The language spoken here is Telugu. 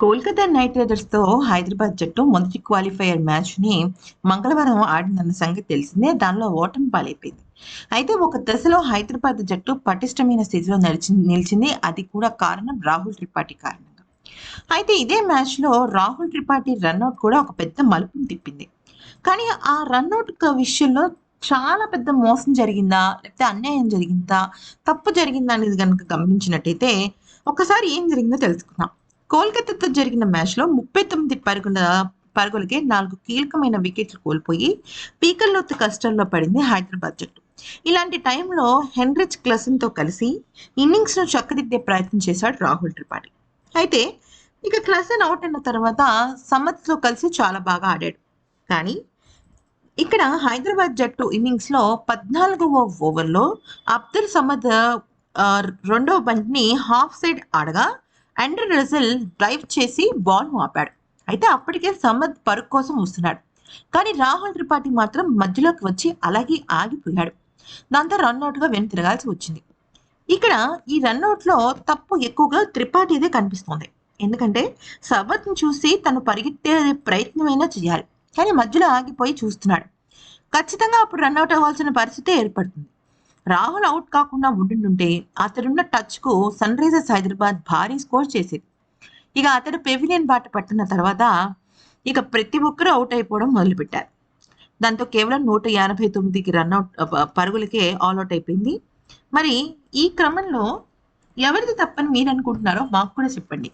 కోల్కతా నైట్ రైడర్స్తో హైదరాబాద్ జట్టు మొదటి క్వాలిఫైయర్ మ్యాచ్ని మంగళవారం ఆడిందన్న సంగతి తెలిసిందే. దానిలో ఓటమి పాలైపోయింది. అయితే ఒక దశలో హైదరాబాద్ జట్టు పటిష్టమైన స్థితిలో నడిచి నిలిచింది. అది కూడా కారణం రాహుల్ త్రిపాఠి కారణంగా. అయితే ఇదే మ్యాచ్లో రాహుల్ త్రిపాఠి రన్అట్ కూడా ఒక పెద్ద మలుపుని తిప్పింది. కానీ ఆ రన్అట్ విషయంలో చాలా పెద్ద మోసం జరిగిందా? లేకపోతే అన్యాయం జరిగిందా? తప్పు జరిగిందా అనేది కనుక గమనించినట్టయితే ఒకసారి ఏం జరిగిందో తెలుసుకుందాం. కోల్కతాతో జరిగిన మ్యాచ్లో ముప్పై తొమ్మిది పరుగుల పరుగులకే నాలుగు కీలకమైన వికెట్లు కోల్పోయి పీకల్లోతు కష్టంలో పడింది హైదరాబాద్ జట్టు. ఇలాంటి టైంలో హెన్రిచ్ క్లసన్తో కలిసి ఇన్నింగ్స్ను చక్కదిద్దే ప్రయత్నం చేశాడు రాహుల్ త్రిపాఠి. అయితే ఇక క్లసన్ అవుట్ అయిన తర్వాత సమత్తో కలిసి చాలా బాగా ఆడాడు. కానీ ఇక్కడ హైదరాబాద్ జట్టు ఇన్నింగ్స్లో పద్నాలుగవ ఓవర్లో అబ్దుల్ సమద్ రెండవ బంతిని హాఫ్ సైడ్ ఆడగా అండర్ రజల్ డ్రైవ్ చేసి బాల్ను ఆపాడు. అయితే అప్పటికే సమద్ పరుగు కోసం వస్తున్నాడు. కానీ రాహుల్ త్రిపాఠి మాత్రం మధ్యలోకి వచ్చి అలాగే ఆగిపోయాడు. దాంతో రన్అట్గా వెను తిరగాల్సి వచ్చింది. ఇక్కడ ఈ రన్అట్లో తప్పు ఎక్కువగా త్రిపాఠిదే కనిపిస్తుంది. ఎందుకంటే సవత్ని చూసి తను పరిగెత్తే ప్రయత్నమైనా చేయాలి. కానీ మధ్యలో ఆగిపోయి చూస్తున్నాడు. ఖచ్చితంగా అప్పుడు రన్అట్ అవ్వాల్సిన పరిస్థితి ఏర్పడుతుంది. రాహుల్ అవుట్ కాకుండా ఉంటుంటే అతడున్న టచ్కు సన్ రైజర్స్ హైదరాబాద్ భారీ స్కోర్ చేసేది. ఇక అతడు పెవిలియన్ బాట పట్టిన తర్వాత ఇక ప్రతి ఒక్కరూ అవుట్ అయిపోవడం మొదలుపెట్టారు. దాంతో కేవలం నూట ఎనభై తొమ్మిదికి రన్అట్ పరుగులకే ఆల్అౌట్ అయిపోయింది. మరి ఈ క్రమంలో ఎవరిది తప్పని మీరు అనుకుంటున్నారో మాకు కూడా చెప్పండి.